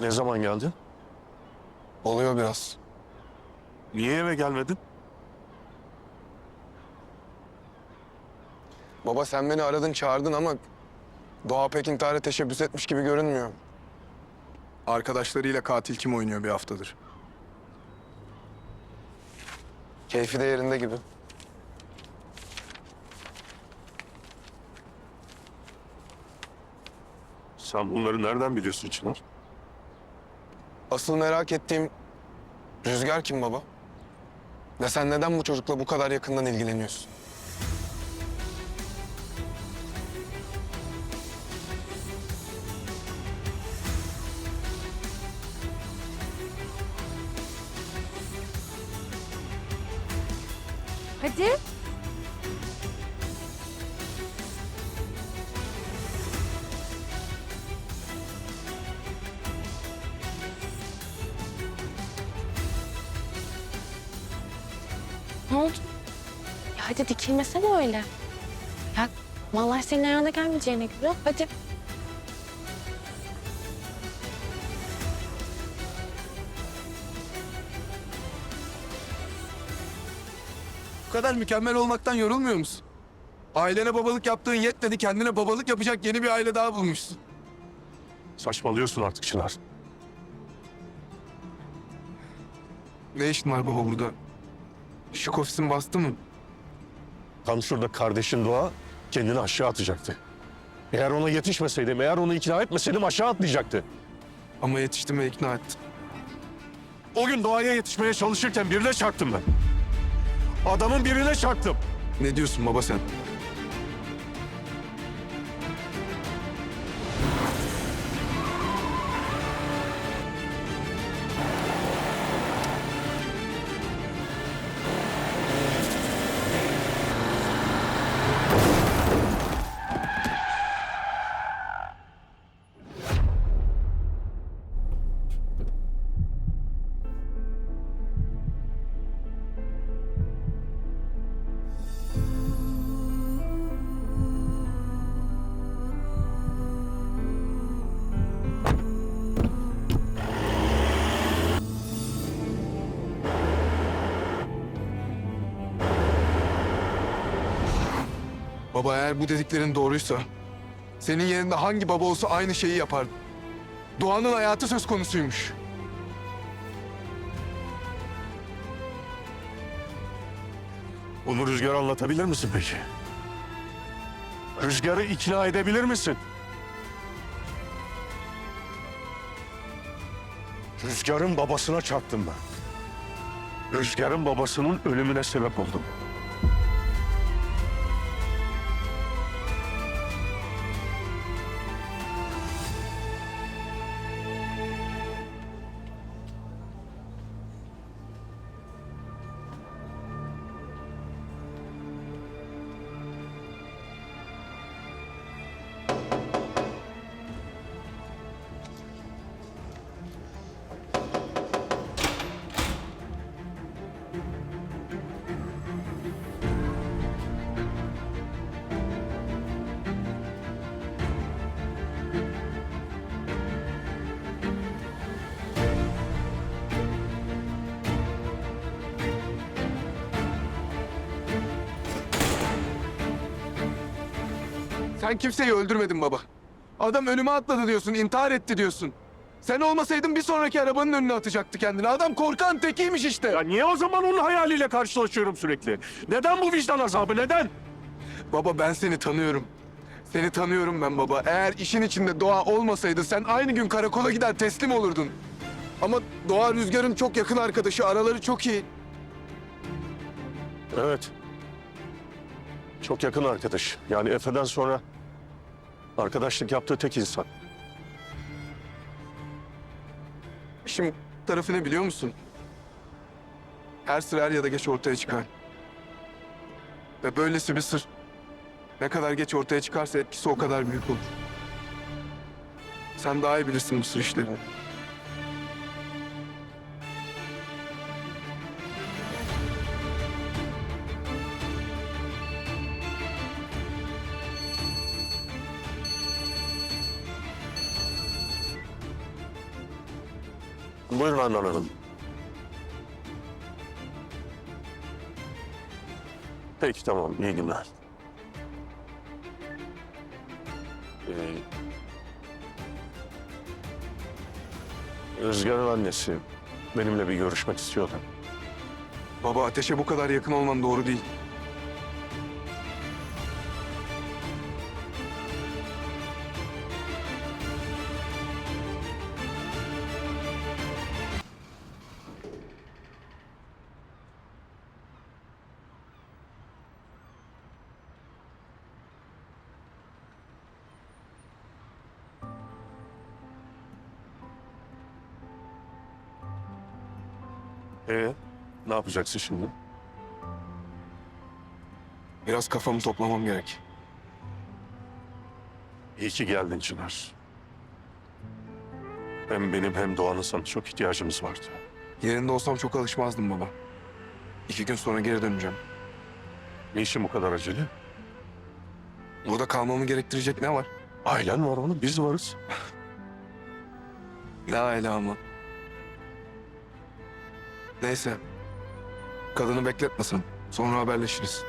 Ne zaman geldin? Oluyor biraz. Niye eve gelmedin? Baba sen beni aradın çağırdın ama Doğa pek intihara teşebbüs etmiş gibi görünmüyor. Arkadaşlarıyla katil kim oynuyor bir haftadır. Keyfi de yerinde gibi. Sen bunları nereden biliyorsun Çınar? Asıl merak ettiğim Rüzgar kim baba? Ve sen neden bu çocukla bu kadar yakından ilgileniyorsun? Hadi. Oldu? Ya hadi dikilmesene öyle. Ya vallahi senin ayağına gelmeyeceğine göre hadi. Bu kadar mükemmel olmaktan yorulmuyor musun? Ailene babalık yaptığın yetmedi, kendine babalık yapacak yeni bir aile daha bulmuşsun. Saçmalıyorsun artık Çınar. Ne işin var baba burada? Şık ofisin bastı mı? Tam şurada kardeşin Doğa kendini aşağı atacaktı. Eğer ona yetişmeseydim, eğer onu ikna etmeseydim aşağı atlayacaktı. Ama yetiştim ve ikna ettim. O gün Doğa'ya yetişmeye çalışırken birine çarptım ben. Adamın birine çarptım. Ne diyorsun baba sen? Baba eğer bu dediklerin doğruysa... ...senin yerinde hangi baba olsa aynı şeyi yapardı. Doğan'ın hayatı söz konusuymuş. Bunu Rüzgar'a anlatabilir misin peki? Rüzgar'ı ikna edebilir misin? Rüzgar'ın babasına çarptım ben. Rüzgar'ın babasının ölümüne sebep oldum. Sen kimseyi öldürmedin baba. Adam önüme atladı diyorsun, intihar etti diyorsun. Sen olmasaydın bir sonraki arabanın önüne atacaktı kendini. Adam korkan tekiymiş işte. Ya niye o zaman onun hayaliyle karşılaşıyorum sürekli? Neden bu vicdan azabı, neden? Baba ben seni tanıyorum. Seni tanıyorum ben baba. Eğer işin içinde Doğa olmasaydı sen aynı gün karakola gider teslim olurdun. Ama Doğa Rüzgar'ın çok yakın arkadaşı. Araları çok iyi. Evet. Çok yakın arkadaş. Yani Efe'den sonra arkadaşlık yaptığı tek insan. İşin tarafı ne biliyor musun? Her sır er ya da geç ortaya çıkar. Ve böylesi bir sır ne kadar geç ortaya çıkarsa etkisi o kadar büyük olur. Sen daha iyi bilirsin bu sır işlerini. Buyurun Handan Hanım. Peki tamam, iyi günler. Ee, Rüzgar'ın annesi benimle bir görüşmek istiyordu. Baba ateşe bu kadar yakın olman doğru değil. Ee, ne yapacaksın şimdi? Biraz kafamı toplamam gerek. İyi ki geldin Çınar. Hem benim hem Doğan'ın sana çok ihtiyacımız vardı. Yerinde olsam çok alışmazdım baba. İki gün sonra geri döneceğim. Ne işin bu kadar acele? Burada kalmamı gerektirecek ne var? Ailen var oğlum, biz varız. Ne aile ama. Neyse. Kadını bekletmesem. Sonra haberleşiriz.